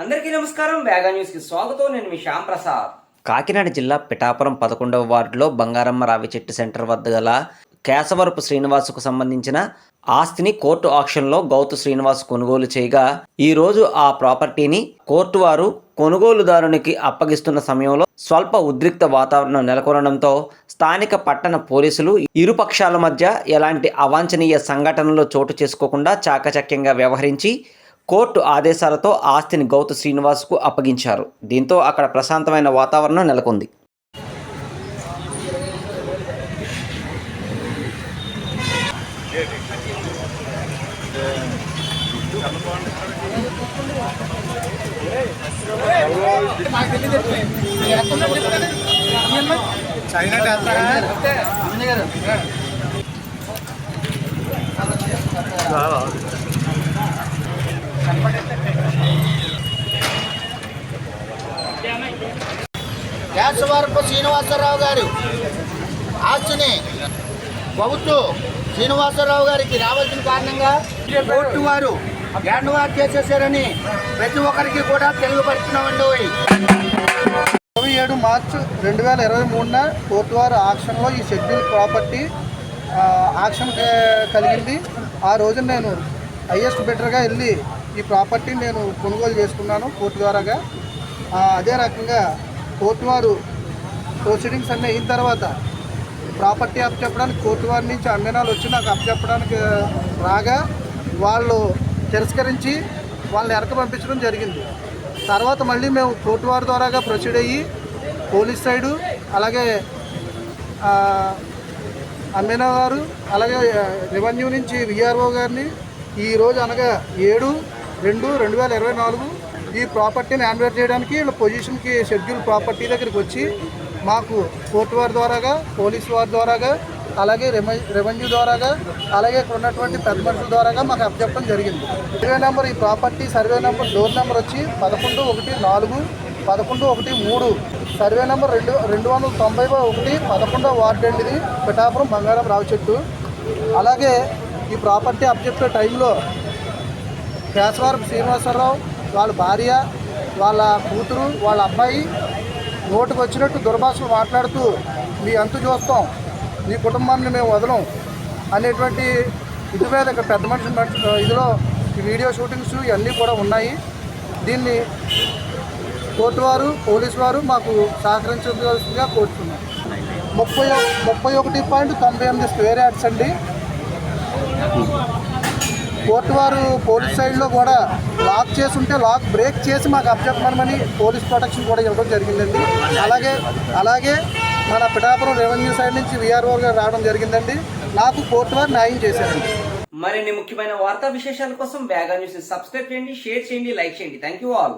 అందరికీ నమస్కారం. వేగా న్యూస్కి స్వాగతం. నేను మీ శ్యామ్ ప్రసాద్. కాకినాడ జిల్లా పిఠాపురం పదకొండవ వార్డులో బంగారమ్మ రావి చెట్టు సెంటర్ వద్ద గల కేశవరపు శ్రీనివాసుకు సంబంధించిన ఆస్తిని కోర్టు ఆక్షన్లో గౌతు శ్రీనివాస్ కొనుగోలు చేయగా ఈ రోజు ఆ ప్రాపర్టీని కోర్టు వారు కొనుగోలుదారునికి అప్పగిస్తున్న సమయంలో స్వల్ప ఉద్రిక్త వాతావరణం నెలకొనడంతో స్థానిక పట్టణ పోలీసులు ఇరు పక్షాల మధ్య ఎలాంటి అవాంఛనీయ సంఘటనలు చోటు చేసుకోకుండా చాకచక్యంగా వ్యవహరించి కోర్టు ఆదేశాలతో ఆస్తిని గౌతు శ్రీనివాస్కు అప్పగించారు. దీంతో అక్కడ ప్రశాంతమైన వాతావరణం నెలకొంది. కేశవరపు శ్రీనివాసరావు గారు ఆస్తిని ప్రభుత్వం శ్రీనివాసరావు గారికి రావాల్సిన కారణంగా కోర్టు వారు హ్యాండ్ వార్ చేసేసారని ప్రతి ఒక్కరికి కూడా తెలియపడుతున్నామండి ఇరవై ఏడు మార్చ్ రెండు వేల ఇరవై మూడున కోర్టు వారు ఆక్షన్లో ఈ షెడ్యూల్ ప్రాపర్టీ ఆక్షన్ క- కలిగింది. ఆ రోజు నేను హయ్యెస్ట్ బెటర్గా వెళ్ళి ఈ ప్రాపర్టీని నేను కొనుగోలు చేసుకున్నాను కోర్టు ద్వారాగా. అదే రకంగా కోర్టు వారు ప్రొసీడింగ్స్ అన్నీ అయిన తర్వాత ప్రాపర్టీ అప్ చెప్పడానికి కోర్టు వారి నుంచి అంగనాలు వచ్చి నాకు అప్ చెప్పడానికి రాగా వాళ్ళు తిరస్కరించి వాళ్ళని ఎరక పంపించడం జరిగింది. తర్వాత మళ్ళీ మేము కోర్టు వారి ద్వారాగా ప్రొసీడ్ అయ్యి పోలీస్ సైడు అలాగే ఆ, గారు అలాగే రెవెన్యూ నుంచి విఆర్ఓ గారిని ఈరోజు అనగా ఏడు రెండు రెండు వేల ఇరవై నాలుగు ఈ ప్రాపర్టీని హ్యాండ్ఓవర్ చేయడానికి వీళ్ళ పొజిషన్కి షెడ్యూల్ ప్రాపర్టీ దగ్గరికి వచ్చి మాకు కోర్టు వారి ద్వారాగా పోలీస్ వారి ద్వారాగా అలాగే రెవెన్యూ ద్వారాగా అలాగే ఇక్కడ ఉన్నటువంటి పెద్ద మనుషుల ద్వారాగా మాకు అప్పచెప్పడం జరిగింది. సర్వే నెంబర్ ఈ property survey number door number వచ్చి పదకొండు ఒకటి నాలుగు పదకొండు ఒకటి మూడు. సర్వే నెంబర్ రెండు రెండు వందల తొంభై ఒకటి పదకొండో వార్డు అండిది పిఠాపురం బంగారం రావు చెట్టు. అలాగే ఈ ప్రాపర్టీ అప్పచెప్పే టైంలో కేశవరపు శ్రీనివాసరావు వాళ్ళ భార్య వాళ్ళ కూతురు వాళ్ళ అబ్బాయి నోటుకు వచ్చినట్టు దుర్భాషలు మాట్లాడుతూ మీ అంతు చూస్తాం నీ కుటుంబాన్ని మేము వదలం అనేటువంటి ఇది మీద ఇక్కడ పెద్ద మనుషులు ఇదిలో వీడియో షూటింగ్స్ ఇవన్నీ కూడా ఉన్నాయి. దీన్ని కోర్టు వారు పోలీసు వారు మాకు సహకరించవలసిందిగా కోరుతున్నాం ముప్పై ముప్పై ఒకటి పాయింట్ తొంభై ఎనిమిది స్క్వేర్ యార్డ్స్ అండి. కోర్టు వారు పోలీస్ సైడ్లో కూడా లాక్ చేసి ఉంటే లాక్ బ్రేక్ చేసి మాకు అప్పచెప్పమని పోలీస్ ప్రొటెక్షన్ కూడా ఇవ్వడం జరిగిందండి. అలాగే అలాగే మన పిఠాపురం రెవెన్యూ సైడ్ నుంచి విఆర్ఓ గారు రావడం జరిగిందండి. నాకు కోర్టు వారు న్యాయం చేశారండి. మరిన్ని ముఖ్యమైన వార్తా విశేషాల కోసం వేగా న్యూస్ సబ్స్క్రైబ్ చేయండి షేర్ చేయండి లైక్ చేయండి. Thank you all